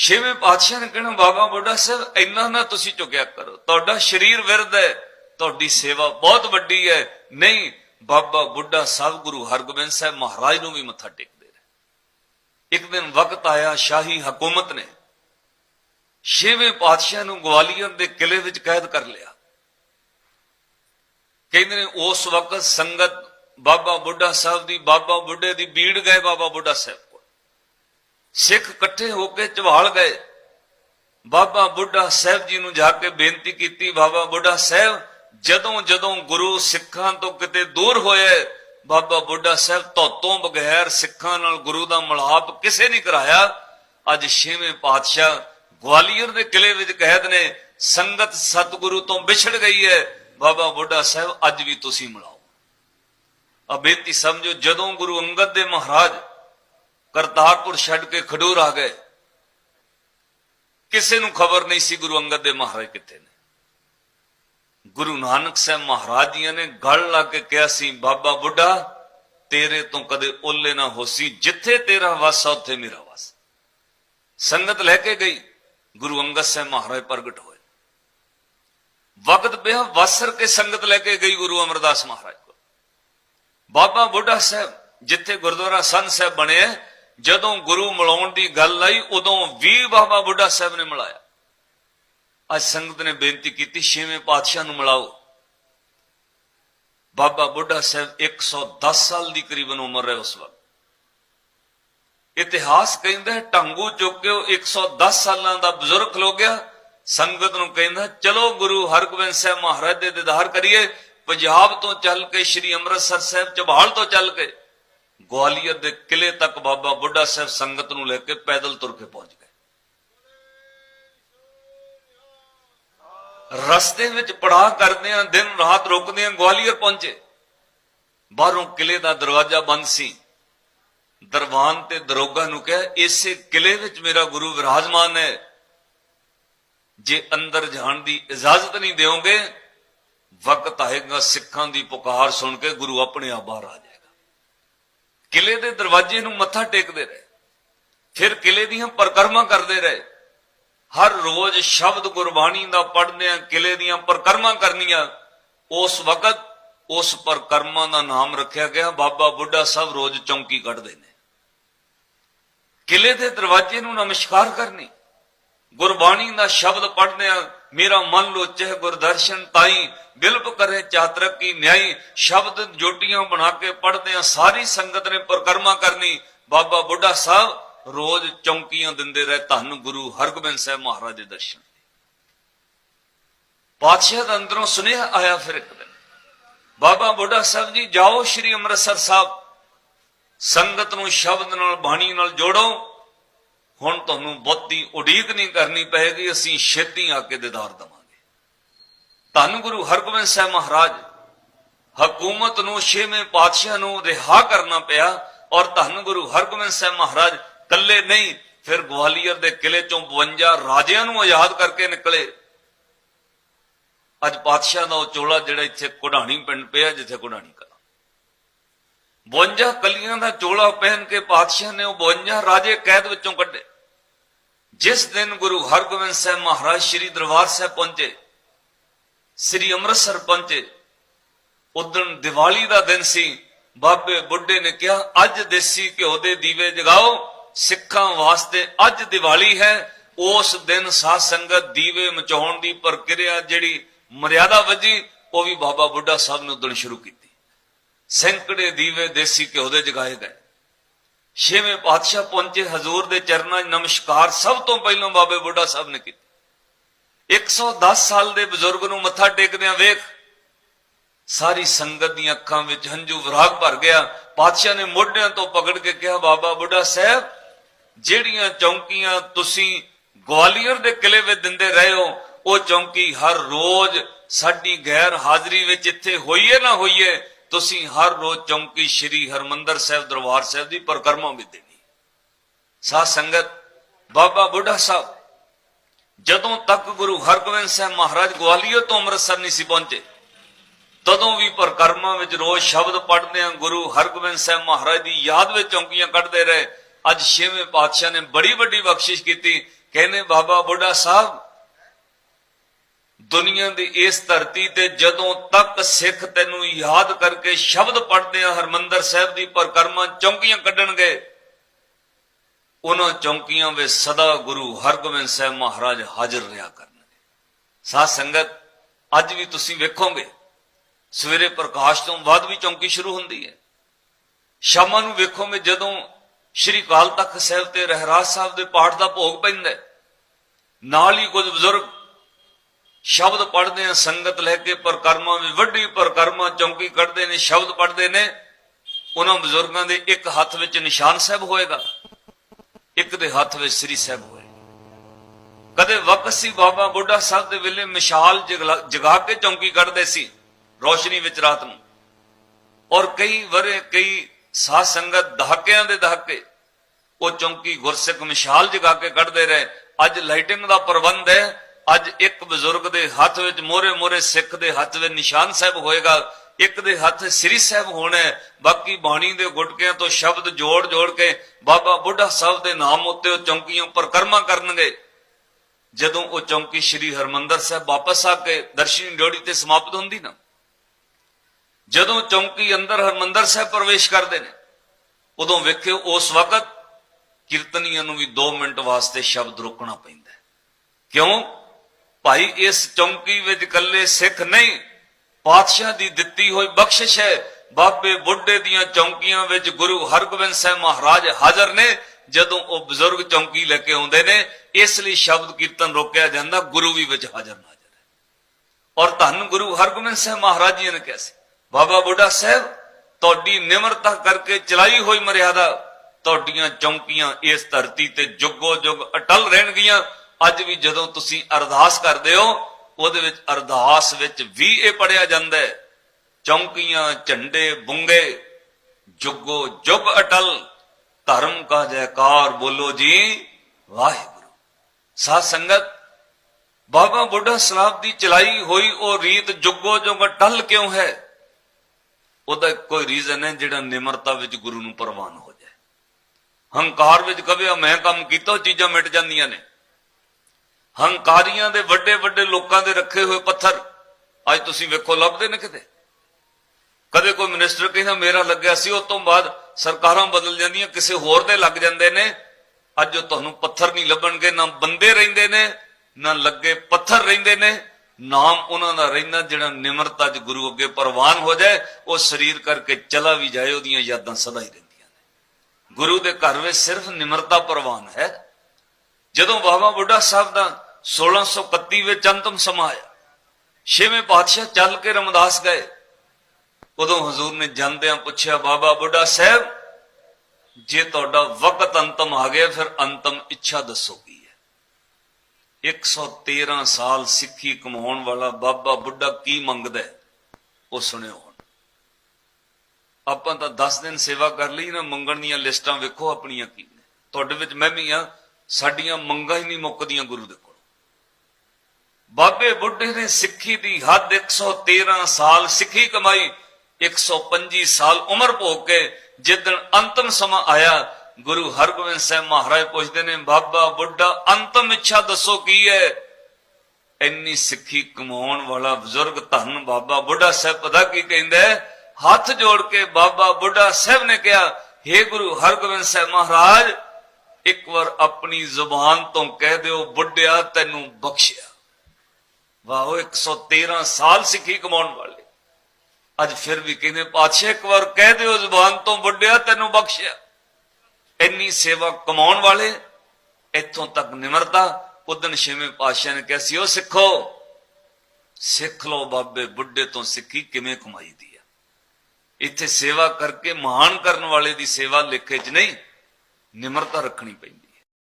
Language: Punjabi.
ਛੇਵੇਂ ਪਾਤਸ਼ਾਹ ਨੇ ਕਹਿਣਾ, ਬਾਬਾ ਬੁੱਢਾ ਸਾਹਿਬ, ਇੰਨਾ ਨਾ ਤੁਸੀਂ ਝੁਕਿਆ ਕਰੋ। ਤੁਹਾਡਾ ਸਰੀਰ ਵਿਰਧ ਹੈ, ਤੁਹਾਡੀ ਸੇਵਾ ਬਹੁਤ ਵੱਡੀ ਹੈ। ਨਹੀਂ, ਬਾਬਾ ਬੁੱਢਾ ਸਾਹਿਬ, ਗੁਰੂ ਹਰਗੋਬਿੰਦ ਸਾਹਿਬ ਮਹਾਰਾਜ ਨੂੰ ਵੀ ਮੱਥਾ ਟੇਕਦੇ ਰਹੇ। ਇੱਕ ਦਿਨ ਵਕਤ ਆਇਆ, ਸ਼ਾਹੀ ਹਕੂਮਤ ਨੇ ਛੇਵੇਂ ਪਾਤਸ਼ਾਹ ਨੂੰ ਗਵਾਲੀਅਰ ਦੇ ਕਿਲੇ ਵਿੱਚ ਕੈਦ ਕਰ ਲਿਆ। ਕਹਿੰਦੇ ਨੇ, ਉਸ ਵਕਤ ਸੰਗਤ ਬਾਬਾ ਬੁੱਢਾ ਸਾਹਿਬ ਦੀ, ਬਾਬਾ ਬੁੱਢੇ ਦੀ ਬੀੜ ਗਏ ਬਾਬਾ ਬੁੱਢਾ ਸਾਹਿਬ। ਸਿੱਖ ਇਕੱਠੇ ਹੋ ਕੇ ਚਵਾਲ ਗਏ। ਬਾਬਾ ਬੁੱਢਾ ਸਾਹਿਬ ਜੀ ਨੂੰ ਜਾ ਕੇ ਬੇਨਤੀ ਕੀਤੀ, ਬਾਬਾ ਬੁੱਢਾ ਸਾਹਿਬ, ਜਦੋਂ ਜਦੋਂ ਗੁਰੂ ਸਿੱਖਾਂ ਤੋਂ ਕਿਤੇ ਦੂਰ ਹੋਏ, ਬਾਬਾ ਬੁੱਢਾ ਸਾਹਿਬ ਤੋਂ ਬਗੈਰ ਸਿੱਖਾਂ ਨਾਲ ਗੁਰੂ ਦਾ ਮਲਾਪ ਕਿਸੇ ਨਹੀਂ ਕਰਾਇਆ? ਅੱਜ ਛੇਵੇਂ ਪਾਤਸ਼ਾਹ ਗਵਾਲੀਅਰ ਦੇ ਕਿਲੇ ਵਿੱਚ ਕੈਦ ਨੇ, ਸੰਗਤ ਸਤਿਗੁਰੂ ਤੋਂ ਵਿਛੜ ਗਈ ਹੈ। ਬਾਬਾ ਬੁੱਢਾ ਸਾਹਿਬ, ਅੱਜ ਵੀ ਤੁਸੀਂ ਮਿਲਾਓ। ਆ ਬੇਨਤੀ ਸਮਝੋ, ਜਦੋਂ ਗੁਰੂ ਅੰਗਦ ਦੇ ਮਹਾਰਾਜ ਕਰਤਾਰਪੁਰ ਛੱਡ ਕੇ ਖਡੂਰ ਆ ਗਏ। ਕਿਸੇ ਨੂੰ ਖਬਰ ਨਹੀਂ ਸੀ ਗੁਰੂ ਅੰਗਦ ਦੇ ਮਹਾਰਾਜ ਕਿੱਥੇ ਨੇ। ਗੁਰੂ ਨਾਨਕ ਸਾਹਿਬ ਮਹਾਰਾਜ ਜੀਆਂ ਨੇ ਗਲ ਲਾ ਕੇ ਕਿਹਾ ਸੀ, ਬਾਬਾ ਬੁੱਢਾ, ਤੇਰੇ ਤੋਂ ਕਦੇ ਓਲੇ ਨਾ ਹੋਸੀ, ਜਿੱਥੇ ਤੇਰਾ ਵਸ ਆ ਉੱਥੇ ਮੇਰਾ ਵਸ। ਸੰਗਤ ਲੈ ਕੇ ਗਈ। ਗੁਰੂ ਅੰਗਦ ਸਾਹਿਬ ਮਹਾਰਾਜ ਪ੍ਰਗਟ ਹੋਏ। ਵਕਤ ਪਿਆ, ਵਸਰ ਕੇ ਸੰਗਤ ਲੈ ਕੇ ਗਈ ਗੁਰੂ ਅਮਰਦਾਸ ਮਹਾਰਾਜ ਕੋਲ। ਬਾਬਾ ਬੁੱਢਾ ਸਾਹਿਬ ਜਿੱਥੇ ਗੁਰਦੁਆਰਾ ਸੰਤ ਸਾਹਿਬ ਬਣਿਆ ਜਦੋਂ ਗੁਰੂ ਮਿਲਾਉਣ ਦੀ ਗੱਲ ਆਈ, ਉਦੋਂ ਵੀ ਬਾਬਾ ਬੁੱਢਾ ਸਾਹਿਬ ਨੇ ਮਿਲਾਇਆ। ਅੱਜ ਸੰਗਤ ਨੇ ਬੇਨਤੀ ਕੀਤੀ, ਛੇਵੇਂ ਪਾਤਸ਼ਾਹ ਨੂੰ ਮਿਲਾਓ। ਬਾਬਾ ਬੁੱਢਾ ਸਾਹਿਬ 110 ਸਾਲ ਦੀ ਕਰੀਬਨ ਉਮਰ ਹੈ ਉਸ ਵਕਤ। ਇਤਿਹਾਸ ਕਹਿੰਦਾ ਹੈ ਟਾਂਗੂ ਚੁੱਕ ਕੇ ਉਹ 110 ਸਾਲਾਂ ਦਾ ਬਜ਼ੁਰਗ ਖਲੋ ਗਿਆ। ਸੰਗਤ ਨੂੰ ਕਹਿੰਦਾ, ਚਲੋ ਗੁਰੂ ਹਰਗੋਬਿੰਦ ਸਾਹਿਬ ਮਹਾਰਾਜ ਦੇ ਦੀਦਾਰ ਕਰੀਏ, ਪੰਜਾਬ ਤੋਂ ਚੱਲ ਕੇ ਸ੍ਰੀ ਅੰਮ੍ਰਿਤਸਰ ਸਾਹਿਬ ਚਬਾਲ ਤੋਂ ਚੱਲ ਕੇ ਗਵਾਲੀਅਰ ਦੇ ਕਿਲੇ ਤੱਕ ਬਾਬਾ ਬੁੱਢਾ ਸਾਹਿਬ ਸੰਗਤ ਨੂੰ ਲੈ ਕੇ ਪੈਦਲ ਤੁਰ ਕੇ ਪਹੁੰਚ ਗਏ। ਰਸਤੇ ਵਿੱਚ ਪੜਾਅ ਕਰਦੇ ਆ, ਦਿਨ ਰਾਤ ਰੁਕਦੇ ਆ, ਗਵਾਲੀਅਰ ਪਹੁੰਚੇ। ਬਾਹਰੋਂ ਕਿਲੇ ਦਾ ਦਰਵਾਜ਼ਾ ਬੰਦ ਸੀ। ਦਰਬਾਨ ਤੇ ਦਰੋਗਾ ਨੂੰ ਕਿਹਾ, ਇਸੇ ਕਿਲੇ ਵਿੱਚ ਮੇਰਾ ਗੁਰੂ ਵਿਰਾਜਮਾਨ ਹੈ। ਜੇ ਅੰਦਰ ਜਾਣ ਦੀ ਇਜਾਜ਼ਤ ਨਹੀਂ ਦਿਓਗੇ, ਵਕਤ ਆਏਗਾ ਸਿੱਖਾਂ ਦੀ ਪੁਕਾਰ ਸੁਣ ਕੇ ਗੁਰੂ ਆਪਣੇ ਆਪ ਬਾਹਰ ਆ ਜਾਏਗਾ ਕਿਲੇ ਦੇ ਦਰਵਾਜ਼ੇ ਨੂੰ ਮੱਥਾ ਟੇਕਦੇ ਰਹੇ। ਫਿਰ ਕਿਲੇ ਦੀਆਂ ਪਰਕਰਮਾ ਕਰਦੇ ਰਹੇ। ਹਰ ਰੋਜ਼ ਸ਼ਬਦ ਗੁਰਬਾਣੀ ਦਾ ਪੜ੍ਹਦੇ ਆ ਕਿਲੇ ਦੀਆਂ ਪਰਕਰਮਾ ਕਰਨੀਆਂ। ਉਸ ਵਕਤ ਉਸ ਪਰਕਰਮਾ ਦਾ ਨਾਮ ਰੱਖਿਆ ਗਿਆ। ਬਾਬਾ ਬੁੱਢਾ ਸਾਹਿਬ ਰੋਜ਼ ਚੌਂਕੀ ਕੱਢਦੇ ਨੇ। ਕਿਲੇ ਦੇ ਦਰਵਾਜ਼ੇ ਨੂੰ ਨਮਸਕਾਰ ਕਰਨੀ। ਗੁਰਬਾਣੀ ਦਾ ਸ਼ਬਦ ਪੜ੍ਹਦੇ ਆ ਮੇਰਾ ਮਨ ਲੋਚੇ ਗੁਰਦਰਸ਼ਨ ਤਾਈ, ਬਿਲਪ ਕਰੇ ਚਾਤਰਕ ਕੀ ਨਿਆਈ। ਸ਼ਬਦ ਜੋਟੀਆਂ ਬਣਾ ਕੇ ਪੜ੍ਹਦੇ ਆ, ਸਾਰੀ ਸੰਗਤ ਨੇ ਪਰਕਰਮਾ ਕਰਨੀ। ਬਾਬਾ ਬੁੱਢਾ ਸਾਹਿਬ ਰੋਜ਼ ਚੌਂਕੀਆਂ ਦਿੰਦੇ ਰਹੇ ਧੰਨ ਗੁਰੂ ਹਰਗੋਬਿੰਦ ਸਾਹਿਬ ਮਹਾਰਾਜ ਦੇ ਦਰਸ਼ਨ ਪਾਤਸ਼ਾਹ ਦੇ ਅੰਦਰੋਂ ਸੁਨੇਹਾ ਆਇਆ ਫਿਰ ਇੱਕ ਦਿਨ। ਬਾਬਾ ਬੁੱਢਾ ਸਾਹਿਬ ਜੀ, ਜਾਓ ਸ੍ਰੀ ਅੰਮ੍ਰਿਤਸਰ ਸਾਹਿਬ। ਸੰਗਤ ਨੂੰ ਸ਼ਬਦ ਨਾਲ, ਬਾਣੀ ਨਾਲ ਜੋੜੋ। ਹੁਣ ਤੁਹਾਨੂੰ ਬਹੁਤੀ ਉਡੀਕ ਨਹੀਂ ਕਰਨੀ ਪਏਗੀ, ਅਸੀਂ ਛੇਤੀ ਆ ਕੇ ਦੀਦਾਰ ਦਵਾਂਗੇ। ਧੰਨ ਗੁਰੂ ਹਰਗੋਬਿੰਦ ਸਾਹਿਬ ਮਹਾਰਾਜ, ਹਕੂਮਤ ਨੂੰ ਛੇਵੇਂ ਪਾਤਸ਼ਾਹ ਨੂੰ ਰਿਹਾ ਕਰਨਾ ਪਿਆ ਔਰ ਧੰਨ ਗੁਰੂ ਹਰਗੋਬਿੰਦ ਸਾਹਿਬ ਮਹਾਰਾਜ ਕੱਲੇ ਨਹੀਂ, ਫਿਰ ਗਵਾਲੀਅਰ ਦੇ ਕਿਲੇ ਚੋਂ 52 ਰਾਜਿਆਂ ਨੂੰ ਆਜ਼ਾਦ ਕਰਕੇ ਨਿਕਲੇ। ਅੱਜ ਪਾਤਸ਼ਾਹ ਦਾ ਉਹ ਚੋਲਾ ਜਿਹੜਾ ਇੱਥੇ ਕੁਢਾਣੀ ਪਿੰਡ ਪਿਆ, ਜਿੱਥੇ ਕੁਢਾਣੀ ਕਲਾ। 52 ਕਲੀਆਂ ਦਾ ਚੋਲਾ ਪਹਿਨ ਕੇ ਪਾਤਸ਼ਾਹ ਨੇ ਉਹ 52 ਰਾਜੇ ਕੈਦ ਵਿੱਚੋਂ ਕੱਢੇ ਜਿਸ ਦਿਨ ਗੁਰੂ ਹਰਗੋਬਿੰਦ ਸਾਹਿਬ ਮਹਾਰਾਜ ਸ੍ਰੀ ਦਰਬਾਰ ਸਾਹਿਬ ਪਹੁੰਚੇ, ਸ੍ਰੀ ਅੰਮ੍ਰਿਤਸਰ ਪਹੁੰਚੇ, ਉਦੋਂ ਦੀਵਾਲੀ ਦਾ ਦਿਨ ਸੀ, ਬਾਬੇ ਬੁੱਢੇ ਨੇ ਕਿਹਾ, ਅੱਜ ਦੇਸੀ ਘਿਓ ਦੇ ਦੀਵੇ ਜਗਾਓ, ਸਿੱਖਾਂ ਵਾਸਤੇ ਅੱਜ ਦੀਵਾਲੀ ਹੈ, ਉਸ ਦਿਨ ਸਾਧ ਸੰਗਤ ਦੀਵੇ ਮਚਾਉਣ ਦੀ ਪ੍ਰਕਿਰਿਆ ਜਿਹੜੀ ਮਰਿਆਦਾ ਵਜੀ, ਉਹ ਵੀ ਬਾਬਾ ਬੁੱਢਾ ਸਾਹਿਬ ਨੇ ਉਦੋਂ ਸ਼ੁਰੂ ਕੀਤੀ। ਸੈਂਕੜੇ ਦੀਵੇ ਦੇਸੀ ਘਿਓ ਦੇ ਜਗਾਏ ਗਏ। ਛੇਵੇਂ ਪਾਤਸ਼ਾਹ ਪਹੁੰਚੇ ਹਜ਼ੂਰ ਦੇ ਚਰਨਾਂ 'ਚ ਨਮਸਕਾਰ ਸਭ ਤੋਂ ਪਹਿਲਾਂ ਬਾਬੇ ਬੁੱਢਾ ਸਾਹਿਬ ਨੇ ਕੀਤੀ। 110 ਸਾਲ ਦੇ ਬਜ਼ੁਰਗ ਨੂੰ ਮੱਥਾ ਟੇਕਦਿਆਂ ਵੇਖ ਸਾਰੀ ਸੰਗਤ ਦੀਆਂ ਅੱਖਾਂ ਵਿੱਚ ਹੰਝੂ ਵਿਰਾਗ ਭਰ ਗਿਆ। ਪਾਤਸ਼ਾਹ ਨੇ ਮੋਢਿਆਂ ਤੋਂ ਪਕੜ ਕੇ ਕਿਹਾ, ਬਾਬਾ ਬੁੱਢਾ ਸਾਹਿਬ, ਜਿਹੜੀਆਂ ਚੌਂਕੀਆਂ ਤੁਸੀਂ ਗਵਾਲੀਅਰ ਦੇ ਕਿਲੇ ਵਿੱਚ ਦਿੰਦੇ ਰਹੇ ਹੋ, ਉਹ ਚੌਂਕੀ ਹਰ ਰੋਜ਼ ਸਾਡੀ ਗੈਰ ਹਾਜ਼ਰੀ ਵਿੱਚ ਇੱਥੇ ਹੋਈਏ ਨਾ ਹੋਈਏ ਤੁਸੀਂ ਹਰ ਰੋਜ਼ ਚੌਂਕੀ ਸ੍ਰੀ ਹਰਮੰਦਰ ਸਾਹਿਬ, ਦਰਬਾਰ ਸਾਹਿਬ ਦੀ ਪਰਕਰਮਾ ਵੀ ਦੇਣੀ ਸਾਧ ਸੰਗਤ, ਬਾਬਾ ਬੁੱਢਾ ਸਾਹਿਬ, ਜਦੋਂ ਤੱਕ ਗੁਰੂ ਹਰਗੋਬਿੰਦ ਸਾਹਿਬ ਮਹਾਰਾਜ ਗਵਾਲੀਅਰ ਤੋਂ ਅੰਮ੍ਰਿਤਸਰ ਨਹੀਂ ਸੀ ਪਹੁੰਚੇ, ਤਦੋਂ ਵੀ ਪਰਕਰਮਾਂ ਵਿੱਚ ਰੋਜ਼ ਸ਼ਬਦ ਪੜ੍ਹਦੇ ਆ ਗੁਰੂ ਹਰਗੋਬਿੰਦ ਸਾਹਿਬ ਮਹਾਰਾਜ ਦੀ ਯਾਦ ਵਿੱਚ ਚੌਂਕੀਆਂ ਕੱਢਦੇ ਰਹੇ। ਅੱਜ ਛੇਵੇਂ ਪਾਤਸ਼ਾਹ ਨੇ ਬੜੀ ਵੱਡੀ ਬਖਸ਼ਿਸ਼ ਕੀਤੀ। ਕਹਿੰਦੇ, ਬਾਬਾ ਬੁੱਢਾ ਸਾਹਿਬ ਦੁਨੀਆ ਦੀ ਇਸ ਧਰਤੀ ਤੇ ਜਦੋਂ ਤੱਕ ਸਿੱਖ ਤੈਨੂੰ ਯਾਦ ਕਰਕੇ ਸ਼ਬਦ ਪੜ੍ਹਦੇ ਆ, ਹਰਮੰਦਰ ਸਾਹਿਬ ਦੀ ਪਰਕਰਮਾ ਚੌਂਕੀਆਂ ਕੱਢਣਗੇ, ਉਹਨਾਂ ਚੌਂਕੀਆਂ ਵਿੱਚ ਸਦਾ ਗੁਰੂ ਹਰਗੋਬਿੰਦ ਸਾਹਿਬ ਮਹਾਰਾਜ ਹਾਜ਼ਰ ਰਿਹਾ ਕਰਨਗੇ। ਸਾਧ ਸੰਗਤ, ਅੱਜ ਵੀ ਤੁਸੀਂ ਵੇਖੋਗੇ, ਸਵੇਰੇ ਪ੍ਰਕਾਸ਼ ਤੋਂ ਬਾਅਦ ਵੀ ਚੌਂਕੀ ਸ਼ੁਰੂ ਹੁੰਦੀ ਹੈ। ਸ਼ਾਮਾਂ ਨੂੰ ਵੇਖੋਗੇ ਜਦੋਂ ਸ਼੍ਰੀ ਅਕਾਲ ਤਖਤ ਸਾਹਿਬ ਤੇ ਰਹਿਰਾਜ ਸਾਹਿਬ ਦੇ ਪਾਠ ਦਾ ਭੋਗ ਪੈਂਦਾ ਨਾਲ ਹੀ ਕੁਝ ਬਜ਼ੁਰਗ ਸ਼ਬਦ ਪੜ੍ਹਦੇ ਆ ਸੰਗਤ ਲੈ ਕੇ ਪਰਕਰਮਾਂ ਵੀ ਵੱਡੀ ਪਰਕਰਮਾ ਚੌਂਕੀ ਕੱਢਦੇ ਨੇ, ਸ਼ਬਦ ਪੜ੍ਹਦੇ ਨੇ। ਉਹਨਾਂ ਬਜ਼ੁਰਗਾਂ ਦੇ ਇੱਕ ਹੱਥ ਵਿੱਚ ਨਿਸ਼ਾਨ ਸਾਹਿਬ ਹੋਏਗਾ, ਇੱਕ ਦੇ ਹੱਥ ਵਿੱਚ ਸ੍ਰੀ ਸਾਹਿਬ ਹੋਏਗਾ ਕਦੇ ਵਕਤ ਸੀ ਬਾਬਾ ਬੁੱਢਾ ਸਾਹਿਬ ਦੇ ਵੇਲੇ ਮਿਸਾਲ ਜਗਲਾ- ਜਗਾ ਕੇ ਚੌਂਕੀ ਕੱਢਦੇ ਸੀ, ਰੋਸ਼ਨੀ ਵਿੱਚ ਰਾਤ ਨੂੰ। ਔਰ ਕਈ ਵਰੇ ਕਈ ਸਾਧ ਸੰਗਤ ਦਹਾਕਿਆਂ ਦੇ ਦਹਾਕੇ, ਉਹ ਚੌਂਕੀ ਗੁਰਸਿੱਖ ਮਿਸਾਲ ਜਗਾ ਕੇ ਕੱਢਦੇ ਰਹੇ। ਅੱਜ ਲਾਈਟਿੰਗ ਦਾ ਪ੍ਰਬੰਧ ਹੈ ਅੱਜ ਇੱਕ ਬਜ਼ੁਰਗ ਦੇ ਹੱਥ ਵਿੱਚ ਮੋਹਰੇ ਮੋਹਰੇ ਸਿੱਖ ਦੇ ਹੱਥ ਵਿੱਚ ਨਿਸ਼ਾਨ ਸਾਹਿਬ ਹੋਏਗਾ, ਇੱਕ ਦੇ ਹੱਥ ਸ੍ਰੀ ਸਾਹਿਬ ਹੋਣਾ ਬਾਕੀ ਬਾਣੀ ਦੇ ਗੁਟਕਿਆਂ ਤੋਂ ਸ਼ਬਦ ਜੋੜ ਜੋੜ ਕੇ ਬਾਬਾ ਬੁੱਢਾ ਸਾਹਿਬ ਦੇ ਨਾਮ ਉੱਤੇ ਉਹ ਚੌਂਕੀਆਂ ਉੱਪਰ ਕਰਮਾ ਕਰਨਗੇ। ਜਦੋਂ ਉਹ ਚੌਂਕੀ ਸ੍ਰੀ ਹਰਮੰਦਰ ਸਾਹਿਬ ਵਾਪਸ ਆ ਕੇ ਦਰਸ਼ਨੀ ਡਿਓੜੀ ਤੇ ਸਮਾਪਤ ਹੁੰਦੀ ਨਾ, ਜਦੋਂ ਚੌਂਕੀ ਅੰਦਰ ਹਰਮੰਦਰ ਸਾਹਿਬ ਪ੍ਰਵੇਸ਼ ਕਰਦੇ ਨੇ, ਉਦੋਂ ਵੇਖਿਓ ਉਸ ਵਕਤ ਕੀਰਤਨੀਆਂ ਨੂੰ ਵੀ 2 ਮਿੰਟ ਵਾਸਤੇ ਸ਼ਬਦ ਰੋਕਣਾ ਪੈਂਦਾ ਕਿਉਂ? ਭਾਈ ਇਸ ਚੌਂਕੀ ਵਿੱਚ ਇਕੱਲੇ ਸਿੱਖ ਨਹੀਂ, ਪਾਤਸ਼ਾਹ ਦੀ ਦਿੱਤੀ ਹੋਈ ਬਖਸ਼ਿਸ਼ ਹੈ। ਬਾਬੇ ਬੁੱਢੇ ਦੀਆਂ ਚੌਂਕੀਆਂ ਵਿੱਚ ਗੁਰੂ ਹਰਗੋਬਿੰਦ ਸਾਹਿਬ ਮਹਾਰਾਜ ਹਾਜ਼ਰ ਨੇ। ਜਦੋਂ ਉਹ ਬਜ਼ੁਰਗ ਚੌਂਕੀ ਲੈ ਕੇ ਆਉਂਦੇ ਨੇ, ਇਸ ਲਈ ਸ਼ਬਦ ਕੀਰਤਨ ਰੋਕਿਆ ਜਾਂਦਾ, ਗੁਰੂ ਵੀ ਵਿੱਚ ਹਾਜ਼ਰ ਨਾਜ਼ਰ ਹੈ ਔਰ ਧੰਨ ਗੁਰੂ ਹਰਗੋਬਿੰਦ ਸਾਹਿਬ ਮਹਾਰਾਜ ਜੀ ਨੇ ਕਿਹਾ ਸੀ, ਬਾਬਾ ਬੁੱਢਾ ਸਾਹਿਬ, ਤੁਹਾਡੀ ਨਿਮਰਤਾ ਕਰਕੇ ਚਲਾਈ ਹੋਈ ਮਰਿਆਦਾ, ਤੁਹਾਡੀਆਂ ਚੌਂਕੀਆਂ ਇਸ ਧਰਤੀ ਤੇ ਜੁਗੋ ਜੁਗ ਅਟਲ ਰਹਿਣਗੀਆਂ। ਅੱਜ ਵੀ ਜਦੋਂ ਤੁਸੀਂ ਅਰਦਾਸ ਕਰਦੇ ਹੋ, ਉਹਦੇ ਵਿੱਚ ਅਰਦਾਸ ਵਿੱਚ ਵੀ ਇਹ ਪੜਿਆ ਜਾਂਦਾ ਹੈ। ਚੌਂਕੀਆਂ, ਝੰਡੇ, ਬੁੰਗੇ, ਜੁਗੋ ਜੁਗ ਅਟਲ, ਧਰਮ ਕਾ ਜੈਕਾਰ ਬੋਲੋ ਜੀ, ਵਾਹਿਗੁਰੂ। ਸਾਧ ਸੰਗਤ, ਬਾਬਾ ਬੁੱਢਾ ਸਲਾਬ ਦੀ ਚਲਾਈ ਹੋਈ ਉਹ ਰੀਤ ਜੁਗੋ ਜੁਗ ਅਟਲ ਕਿਉਂ ਹੈ? ਉਹਦਾ ਕੋਈ ਰੀਜ਼ਨ ਹੈ ਜਿਹੜਾ ਨਿਮਰਤਾ ਵਿੱਚ ਗੁਰੂ ਨੂੰ ਪ੍ਰਵਾਨ ਹੋ ਜਾਏ। ਹੰਕਾਰ ਵਿੱਚ ਕਵੇ ਮੈਂ ਕੰਮ ਕੀਤਾ, ਉਹ ਚੀਜ਼ਾਂ ਮਿਟ ਜਾਂਦੀਆਂ ਨੇ। ਹੰਕਾਰੀਆਂ ਦੇ ਵੱਡੇ ਵੱਡੇ ਲੋਕਾਂ ਦੇ ਰੱਖੇ ਹੋਏ ਪੱਥਰ। ਅੱਜ ਤੁਸੀਂ ਵੇਖੋ, ਲੱਭਦੇ ਨੇ ਕਿਤੇ? ਕਦੇ ਕੋਈ ਮਿਨਿਸਟਰ ਕਹਿੰਦਾ, ਮੇਰਾ ਲੱਗਿਆ ਸੀ, ਉਸ ਤੋਂ ਬਾਅਦ ਸਰਕਾਰਾਂ ਬਦਲ ਜਾਂਦੀਆਂ, ਕਿਸੇ ਹੋਰ ਦੇ ਲੱਗ ਜਾਂਦੇ ਨੇ। ਅੱਜ ਉਹ ਤੁਹਾਨੂੰ ਪੱਥਰ ਨਹੀਂ ਲੱਭਣਗੇ, ਨਾ ਬੰਦੇ ਰਹਿੰਦੇ ਨੇ, ਨਾ ਲੱਗੇ ਪੱਥਰ ਰਹਿੰਦੇ ਨੇ। ਨਾਮ ਉਹਨਾਂ ਦਾ ਰਹਿੰਦਾ ਜਿਹੜਾ ਨਿਮਰਤਾ 'ਚ ਗੁਰੂ ਅੱਗੇ ਪ੍ਰਵਾਨ ਹੋ ਜਾਏ, ਉਹ ਸਰੀਰ ਕਰਕੇ ਚਲਾ ਵੀ ਜਾਏ, ਉਹਦੀਆਂ ਯਾਦਾਂ ਸਦਾ ਹੀ ਰਹਿੰਦੀਆਂ ਨੇ। ਗੁਰੂ ਦੇ ਘਰ ਵਿੱਚ ਸਿਰਫ ਨਿਮਰਤਾ ਪ੍ਰਵਾਨ ਹੈ। ਜਦੋਂ ਬਾਬਾ ਬੁੱਢਾ ਸਾਹਿਬ ਦਾ 1631 ਵਿੱਚ ਅੰਤਮ ਸਮਾਂ ਆਇਆ, ਛੇਵੇਂ ਪਾਤਸ਼ਾਹ ਚੱਲ ਕੇ ਰਮਦਾਸ ਗਏ। ਉਦੋਂ ਹਜ਼ੂਰ ਨੇ ਜਾਂਦਿਆਂ ਪੁੱਛਿਆ, ਬਾਬਾ ਬੁੱਢਾ ਸਾਹਿਬ, ਜੇ ਤੁਹਾਡਾ ਵਕਤ ਅੰਤਮ ਆ ਗਿਆ, ਫਿਰ ਅੰਤਮ ਇੱਛਾ ਦੱਸੋ ਕੀ ਹੈ? 113 ਸਾਲ ਸਿੱਖੀ ਕਮਾਉਣ ਵਾਲਾ ਬਾਬਾ ਬੁੱਢਾ ਕੀ ਮੰਗਦਾ ਉਹ ਸੁਣਿਓ ਹੁਣ। ਆਪਾਂ ਤਾਂ 10 ਦਿਨ ਸੇਵਾ ਕਰ ਲਈ ਨਾ, ਮੰਗਣ ਦੀਆਂ ਲਿਸਟਾਂ ਵੇਖੋ ਆਪਣੀਆਂ ਕੀ ਤੁਹਾਡੇ ਵਿੱਚ ਮੈਂ ਵੀ ਆ ਸਾਡੀਆਂ ਮੰਗਾਂ ਹੀ ਨਹੀਂ ਮੁੱਕਦੀਆਂ ਗੁਰੂ ਦੇ ਕੋਲ। ਬਾਬੇ ਬੁੱਢੇ ਨੇ ਸਿੱਖੀ ਦੀ ਹੱਦ 113 ਸਾਲ ਸਿੱਖੀ ਕਮਾਈ 125 ਸਾਲ ਉਮਰ ਭੋਗ ਕੇ ਜਿੱਦਣ ਅੰਤਮ ਸਮਾਂ ਆਇਆ, ਗੁਰੂ ਹਰਗੋਬਿੰਦ ਸਾਹਿਬ ਮਹਾਰਾਜ ਪੁੱਛਦੇ ਨੇ, ਬਾਬਾ ਬੁੱਢਾ, ਅੰਤਮ ਇੱਛਾ ਦੱਸੋ ਕੀ ਹੈ? ਇੰਨੀ ਸਿੱਖੀ ਕਮਾਉਣ ਵਾਲਾ ਬਜ਼ੁਰਗ ਧੰਨ ਬਾਬਾ ਬੁੱਢਾ ਸਾਹਿਬ ਪਤਾ ਕੀ ਕਹਿੰਦਾ ਹੱਥ ਜੋੜ ਕੇ ਬਾਬਾ ਬੁੱਢਾ ਸਾਹਿਬ ਨੇ ਕਿਹਾ हे ਗੁਰੂ ਹਰਗੋਬਿੰਦ ਸਾਹਿਬ ਮਹਾਰਾਜ ਇੱਕ ਵਾਰ ਆਪਣੀ ਜ਼ੁਬਾਨ ਤੋਂ ਕਹਿ ਦਿਓ ਬੁੱਢਿਆ ਤੈਨੂੰ ਬਖਸ਼ਿਆ। ਵਾਹੋ 113 ਸਾਲ ਸਿੱਖੀ ਕਮਾਉਣ ਵਾਲੇ। ਅੱਜ ਫਿਰ ਵੀ ਕਹਿੰਦੇ, ਪਾਤਸ਼ਾਹ, ਇੱਕ ਵਾਰ ਕਹਿ ਦਿਓ, ਜ਼ੁਬਾਨ ਤੋਂ ਬੁੱਢਿਆ ਤੈਨੂੰ ਬਖਸ਼ਿਆ। ਇੰਨੀ ਸੇਵਾ ਕਮਾਉਣ ਵਾਲੇ ਇੱਥੋਂ ਤੱਕ ਨਿਮਰਤਾ ਉਦਨ ਛੇਵੇਂ ਪਾਤਸ਼ਾਹ ਨੇ ਕਿਹਾ ਸੀ, ਉਹ ਸਿੱਖੋ, ਸਿੱਖ ਲਓ ਬਾਬੇ ਬੁੱਢੇ ਤੋਂ ਸਿੱਖੀ ਕਿਵੇਂ ਕਮਾਈ ਦੀ ਆ? ਇੱਥੇ ਸੇਵਾ ਕਰਕੇ, ਮਹਾਨ ਕਰਨ ਵਾਲੇ ਦੀ ਸੇਵਾ ਲਿਖੇ 'ਚ ਨਹੀਂ ਨਿਮਰਤਾ ਰੱਖਣੀ ਪੈਂਦੀ।